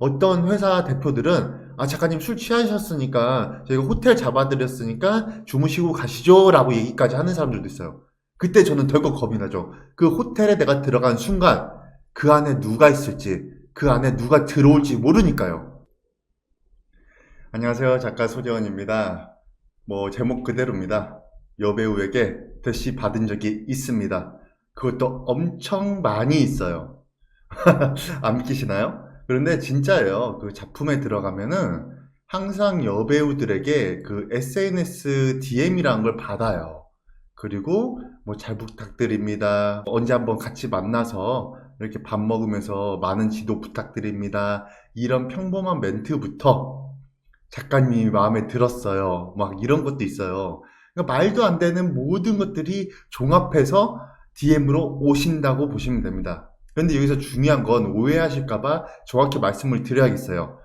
어떤 회사 대표들은 아 작가님 술 취하셨으니까 저희가 호텔 잡아드렸으니까 주무시고 가시죠 라고 얘기까지 하는 사람들도 있어요. 그때 저는 덜컥 겁이 나죠. 그 호텔에 내가 들어간 순간 그 안에 누가 있을지 그 안에 누가 들어올지 모르니까요. 안녕하세요 작가 소재원입니다. 뭐 제목 그대로입니다. 여배우에게 대시 받은 적이 있습니다. 그것도 엄청 많이 있어요. 안 믿기시나요? 그런데 진짜예요. 그 작품에 들어가면은 항상 여배우들에게 그 SNS DM이라는 걸 받아요. 그리고 뭐 잘 부탁드립니다. 언제 한번 같이 만나서 이렇게 밥 먹으면서 많은 지도 부탁드립니다. 이런 평범한 멘트부터 작가님이 마음에 들었어요. 막 이런 것도 있어요. 그러니까 말도 안 되는 모든 것들이 종합해서 DM으로 오신다고 보시면 됩니다. 그런데 여기서 중요한 건 오해하실까봐 정확히 말씀을 드려야겠어요.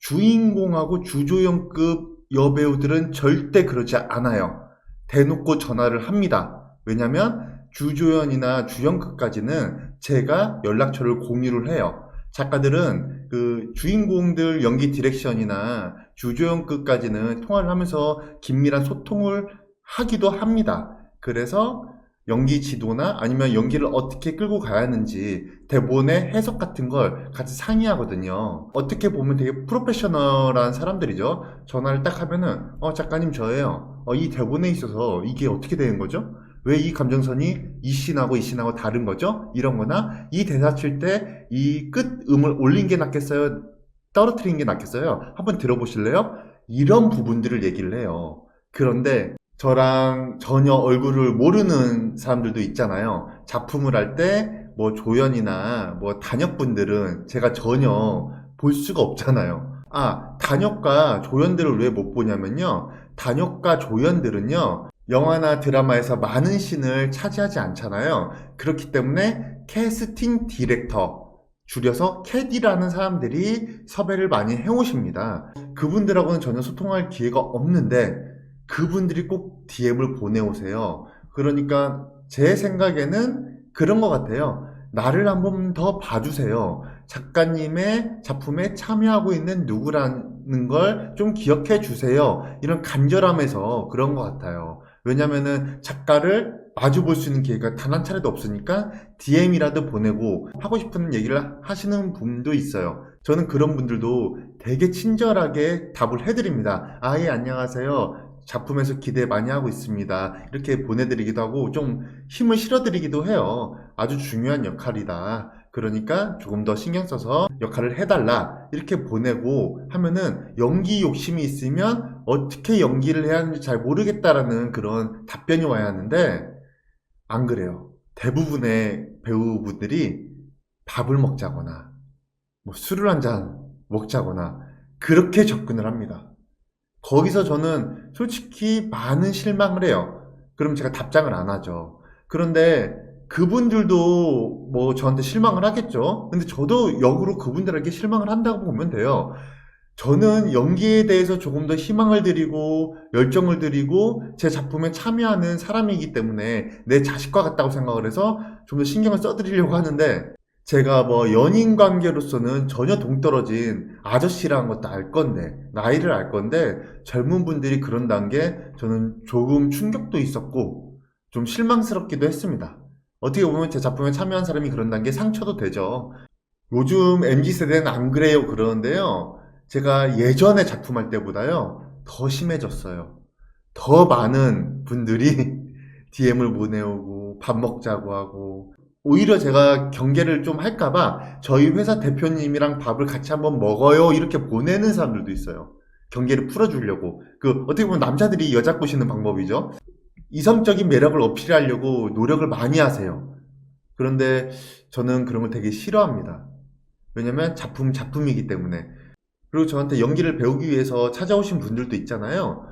주인공하고 주조연급 여배우들은 절대 그러지 않아요. 대놓고 전화를 합니다. 왜냐면 주조연이나 주연급까지는 제가 연락처를 공유를 해요. 작가들은 그 주인공들 연기 디렉션이나 주조연급까지는 통화를 하면서 긴밀한 소통을 하기도 합니다. 그래서 연기 지도나 아니면 연기를 어떻게 끌고 가야 하는지 대본의 해석 같은 걸 같이 상의하거든요. 어떻게 보면 되게 프로페셔널한 사람들이죠. 전화를 딱 하면은 어 작가님 저예요. 어, 이 대본에 있어서 이게 어떻게 되는 거죠? 왜 이 감정선이 이 씬하고 이 씬하고 다른 거죠? 이런 거나 이 대사 칠 때 이 끝 음을 올린 게 낫겠어요? 떨어뜨린 게 낫겠어요? 한번 들어보실래요? 이런 부분들을 얘기를 해요. 그런데 저랑 전혀 얼굴을 모르는 사람들도 있잖아요. 작품을 할 때 뭐 조연이나 뭐 단역분들은 제가 전혀 볼 수가 없잖아요. 아, 단역과 조연들을 왜 못 보냐면요. 단역과 조연들은요. 영화나 드라마에서 많은 씬을 차지하지 않잖아요. 그렇기 때문에 캐스팅 디렉터, 줄여서 캐디라는 사람들이 섭외를 많이 해오십니다. 그분들하고는 전혀 소통할 기회가 없는데 그분들이 꼭 DM을 보내오세요. 그러니까 제 생각에는 그런 것 같아요. 나를 한 번 더 봐주세요. 작가님의 작품에 참여하고 있는 누구라는 걸 좀 기억해 주세요. 이런 간절함에서 그런 것 같아요. 왜냐면은 작가를 마주 볼 수 있는 기회가 단 한 차례도 없으니까 DM이라도 보내고 하고 싶은 얘기를 하시는 분도 있어요. 저는 그런 분들도 되게 친절하게 답을 해드립니다. 아, 예, 안녕하세요. 작품에서 기대 많이 하고 있습니다. 이렇게 보내드리기도 하고 좀 힘을 실어드리기도 해요. 아주 중요한 역할이다. 그러니까 조금 더 신경 써서 역할을 해달라. 이렇게 보내고 하면은 연기 욕심이 있으면 어떻게 연기를 해야 하는지 잘 모르겠다라는 그런 답변이 와야 하는데 안 그래요. 대부분의 배우분들이 밥을 먹자거나 뭐 술을 한 잔 먹자거나 그렇게 접근을 합니다. 거기서 저는 솔직히 많은 실망을 해요. 그럼 제가 답장을 안 하죠. 그런데 그분들도 뭐 저한테 실망을 하겠죠. 근데 저도 역으로 그분들에게 실망을 한다고 보면 돼요. 저는 연기에 대해서 조금 더 희망을 드리고 열정을 드리고 제 작품에 참여하는 사람이기 때문에 내 자식과 같다고 생각을 해서 좀 더 신경을 써드리려고 하는데 제가 뭐 연인 관계로서는 전혀 동떨어진 아저씨라는 것도 알 건데 나이를 알 건데 젊은 분들이 그런다는 게 저는 조금 충격도 있었고 좀 실망스럽기도 했습니다. 어떻게 보면 제 작품에 참여한 사람이 그런다는 게 상처도 되죠. 요즘 MZ세대는 안 그래요 그러는데요. 제가 예전에 작품할 때보다요 더 심해졌어요. 더 많은 분들이 DM을 보내오고 밥 먹자고 하고 오히려 제가 경계를 좀 할까봐 저희 회사 대표님이랑 밥을 같이 한번 먹어요 이렇게 보내는 사람들도 있어요. 경계를 풀어주려고 그 어떻게 보면 남자들이 여자 꼬시는 방법이죠. 이성적인 매력을 어필하려고 노력을 많이 하세요. 그런데 저는 그런 걸 되게 싫어합니다. 왜냐면 작품 작품이기 때문에 그리고 저한테 연기를 배우기 위해서 찾아오신 분들도 있잖아요.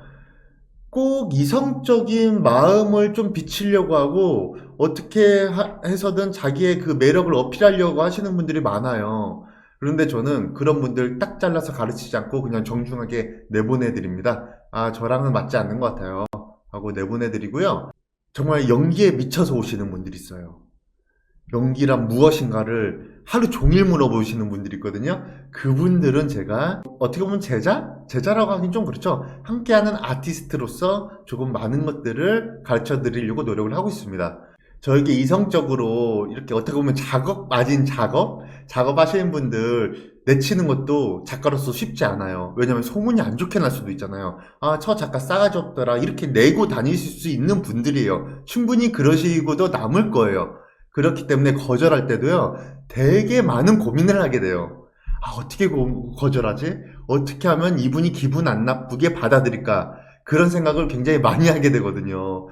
꼭 이성적인 마음을 좀 비치려고 하고 어떻게 하- 해서든 자기의 그 매력을 어필하려고 하시는 분들이 많아요. 그런데 저는 그런 분들 딱 잘라서 가르치지 않고 그냥 정중하게 내보내드립니다. 아, 저랑은 맞지 않는 것 같아요. 하고 내보내드리고요. 정말 연기에 미쳐서 오시는 분들이 있어요. 연기란 무엇인가를 하루 종일 물어보시는 분들이 있거든요. 그분들은 제가 어떻게 보면 제자? 제자라고 하긴 좀 그렇죠. 함께하는 아티스트로서 조금 많은 것들을 가르쳐 드리려고 노력을 하고 있습니다. 저에게 이성적으로 이렇게 어떻게 보면 작업 맞은 작업? 작업하시는 분들 내치는 것도 작가로서 쉽지 않아요. 왜냐면 소문이 안 좋게 날 수도 있잖아요. 아, 저 작가 싸가지 없더라. 이렇게 내고 다니실 수 있는 분들이에요. 충분히 그러시고도 남을 거예요. 그렇기 때문에 거절할 때도요, 되게 많은 고민을 하게 돼요. 아, 어떻게 고- 거절하지? 어떻게 하면 이분이 기분 안 나쁘게 받아들일까? 그런 생각을 굉장히 많이 하게 되거든요.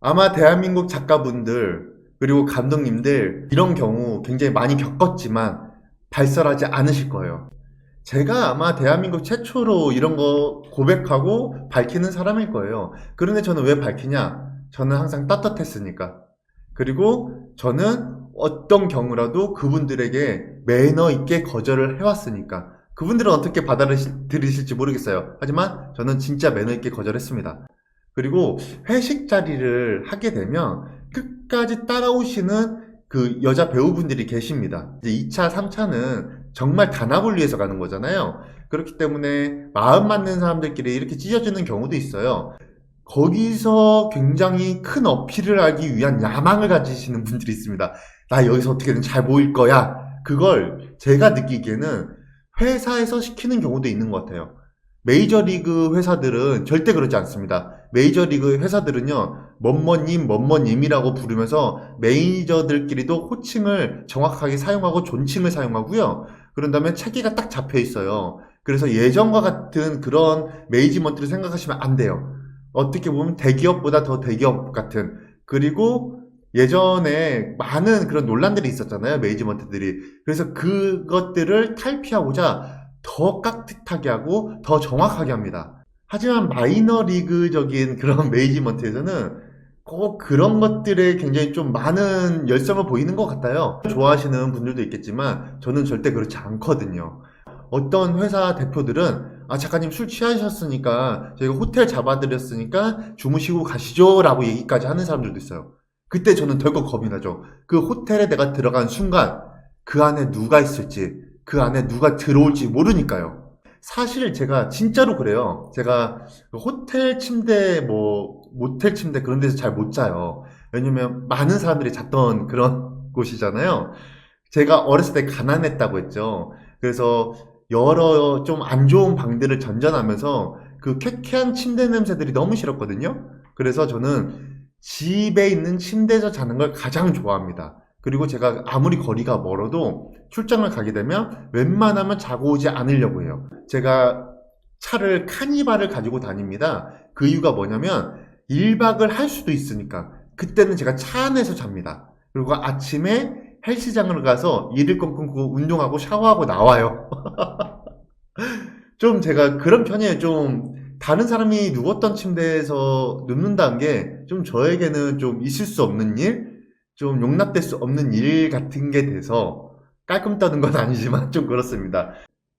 아마 대한민국 작가분들, 그리고 감독님들, 이런 경우 굉장히 많이 겪었지만 발설하지 않으실 거예요. 제가 아마 대한민국 최초로 이런 거 고백하고 밝히는 사람일 거예요. 그런데 저는 왜 밝히냐? 저는 항상 떳떳했으니까. 그리고 저는 어떤 경우라도 그분들에게 매너 있게 거절을 해왔으니까. 그분들은 어떻게 받아들이실지 모르겠어요. 하지만 저는 진짜 매너 있게 거절했습니다. 그리고 회식 자리를 하게 되면 끝까지 따라오시는 그 여자 배우분들이 계십니다. 이제 2차, 3차는 정말 단합을 위해서 가는 거잖아요. 그렇기 때문에 마음 맞는 사람들끼리 이렇게 찢어지는 경우도 있어요. 거기서 굉장히 큰 어필을 하기 위한 야망을 가지시는 분들이 있습니다. 나 여기서 어떻게든 잘 보일 거야. 그걸 제가 느끼기에는 회사에서 시키는 경우도 있는 것 같아요. 메이저리그 회사들은 절대 그러지 않습니다. 메이저리그 회사들은요, 뭐뭐님, 뭐뭐님이라고 부르면서 매니저들끼리도 호칭을 정확하게 사용하고 존칭을 사용하고요. 그런 다음에 체계가 딱 잡혀 있어요. 그래서 예전과 같은 그런 매니지먼트를 생각하시면 안 돼요. 어떻게 보면 대기업보다 더 대기업 같은. 그리고 예전에 많은 그런 논란들이 있었잖아요. 매니지먼트들이. 그래서 그것들을 탈피하고자 더 깍듯하게 하고 더 정확하게 합니다. 하지만 마이너리그적인 그런 매니지먼트에서는 꼭 그런 것들에 굉장히 좀 많은 열성을 보이는 것 같아요. 좋아하시는 분들도 있겠지만 저는 절대 그렇지 않거든요. 어떤 회사 대표들은 아 작가님 술 취하셨으니까 저희가 호텔 잡아드렸으니까 주무시고 가시죠 라고 얘기까지 하는 사람들도 있어요. 그때 저는 덜컥 겁이 나죠. 그 호텔에 내가 들어간 순간 그 안에 누가 있을지 그 안에 누가 들어올지 모르니까요. 사실 제가 진짜로 그래요. 제가 그 호텔 침대, 뭐, 모텔 침대 그런 데서 잘 못 자요. 왜냐면 많은 사람들이 잤던 그런 곳이잖아요. 제가 어렸을 때 가난했다고 했죠. 그래서 여러 좀 안 좋은 방들을 전전하면서 그 쾌쾌한 침대 냄새들이 너무 싫었거든요. 그래서 저는 집에 있는 침대에서 자는 걸 가장 좋아합니다. 그리고 제가 아무리 거리가 멀어도 출장을 가게 되면 웬만하면 자고 오지 않으려고 해요. 제가 차를 카니발을 가지고 다닙니다. 그 이유가 뭐냐면 1박을 할 수도 있으니까 그때는 제가 차 안에서 잡니다. 그리고 아침에 헬스장을 가서 일을 끊고 운동하고 샤워하고 나와요. 좀 제가 그런 편이에요. 좀 다른 사람이 누웠던 침대에서 눕는다는 게 좀 저에게는 좀 있을 수 없는 일, 좀 용납될 수 없는 일 같은 게 돼서 깔끔 떠는 건 아니지만 좀 그렇습니다.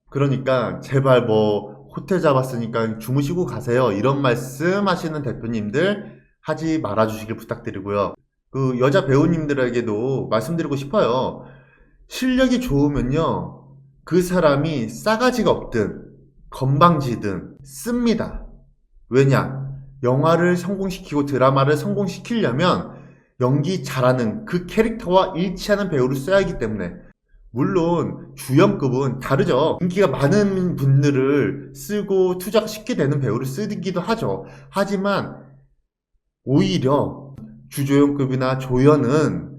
그러니까 제발 뭐 호텔 잡았으니까 주무시고 가세요. 이런 말씀 하시는 대표님들 하지 말아 주시길 부탁드리고요. 그 여자 배우님들에게도 말씀드리고 싶어요. 실력이 좋으면요. 그 사람이 싸가지가 없든 건방지든 씁니다. 왜냐? 영화를 성공시키고 드라마를 성공시키려면 연기 잘하는 그 캐릭터와 일치하는 배우를 써야 하기 때문에 물론 주연급은 다르죠. 인기가 많은 분들을 쓰고 투자가 쉽게 되는 배우를 쓰기도 하죠. 하지만 오히려 주조연급이나 조연은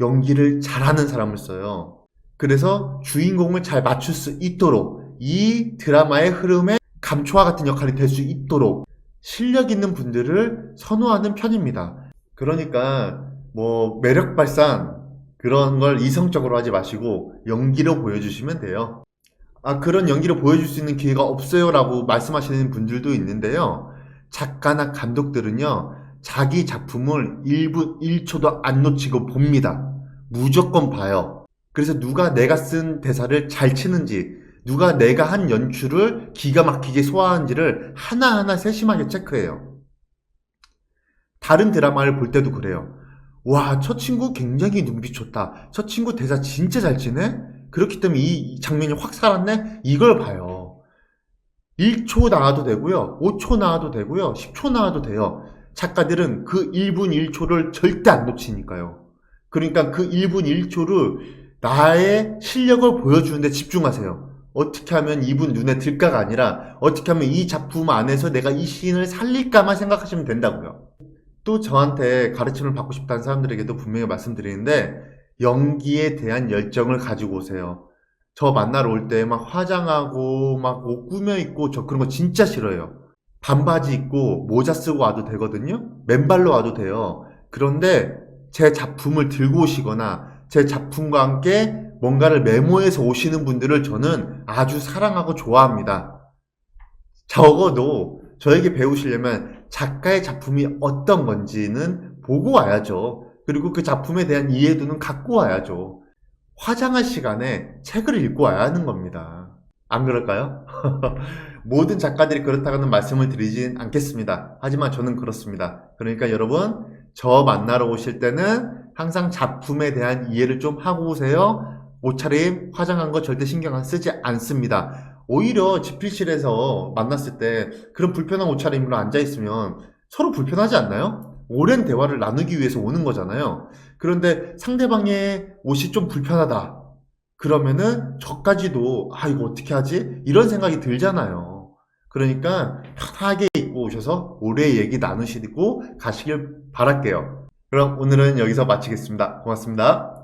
연기를 잘하는 사람을 써요. 그래서 주인공을 잘 맞출 수 있도록 이 드라마의 흐름에 감초와 같은 역할이 될 수 있도록 실력 있는 분들을 선호하는 편입니다. 그러니까 뭐 매력 발산 그런 걸 이성적으로 하지 마시고 연기로 보여주시면 돼요. 아 그런 연기를 보여줄 수 있는 기회가 없어요라고 말씀하시는 분들도 있는데요. 작가나 감독들은요 자기 작품을 1분 1초도 안 놓치고 봅니다. 무조건 봐요. 그래서 누가 내가 쓴 대사를 잘 치는지 누가 내가 한 연출을 기가 막히게 소화한지를 하나하나 세심하게 체크해요. 다른 드라마를 볼 때도 그래요. 와, 저 친구 굉장히 눈빛 좋다. 저 친구 대사 진짜 잘 치네? 그렇기 때문에 이 장면이 확 살았네? 이걸 봐요. 1초 나와도 되고요. 5초 나와도 되고요. 10초 나와도 돼요. 작가들은 그 1분 1초를 절대 안 놓치니까요. 그러니까 그 1분 1초를 나의 실력을 보여주는데 집중하세요. 어떻게 하면 이분 눈에 들까가 아니라 어떻게 하면 이 작품 안에서 내가 이 시인을 살릴까만 생각하시면 된다고요. 또 저한테 가르침을 받고 싶다는 사람들에게도 분명히 말씀드리는데 연기에 대한 열정을 가지고 오세요. 저 만나러 올 때 막 화장하고 막 옷 꾸며 입고 저 그런 거 진짜 싫어요. 반바지 입고 모자 쓰고 와도 되거든요. 맨발로 와도 돼요. 그런데 제 작품을 들고 오시거나 제 작품과 함께 뭔가를 메모해서 오시는 분들을 저는 아주 사랑하고 좋아합니다. 적어도 저에게 배우시려면 작가의 작품이 어떤 건지는 보고 와야죠. 그리고 그 작품에 대한 이해도는 갖고 와야죠. 화장할 시간에 책을 읽고 와야 하는 겁니다. 안 그럴까요? 모든 작가들이 그렇다고는 말씀을 드리진 않겠습니다. 하지만 저는 그렇습니다. 그러니까 여러분, 저 만나러 오실 때는 항상 작품에 대한 이해를 좀 하고 오세요. 옷차림, 화장한 거 절대 신경 안 쓰지 않습니다. 오히려 집필실에서 만났을 때 그런 불편한 옷차림으로 앉아있으면 서로 불편하지 않나요? 오랜 대화를 나누기 위해서 오는 거잖아요. 그런데 상대방의 옷이 좀 불편하다. 그러면은 저까지도 아 이거 어떻게 하지? 이런 생각이 들잖아요. 그러니까 편하게 입고 오셔서 오래 얘기 나누시고 가시길 바랄게요. 그럼 오늘은 여기서 마치겠습니다. 고맙습니다.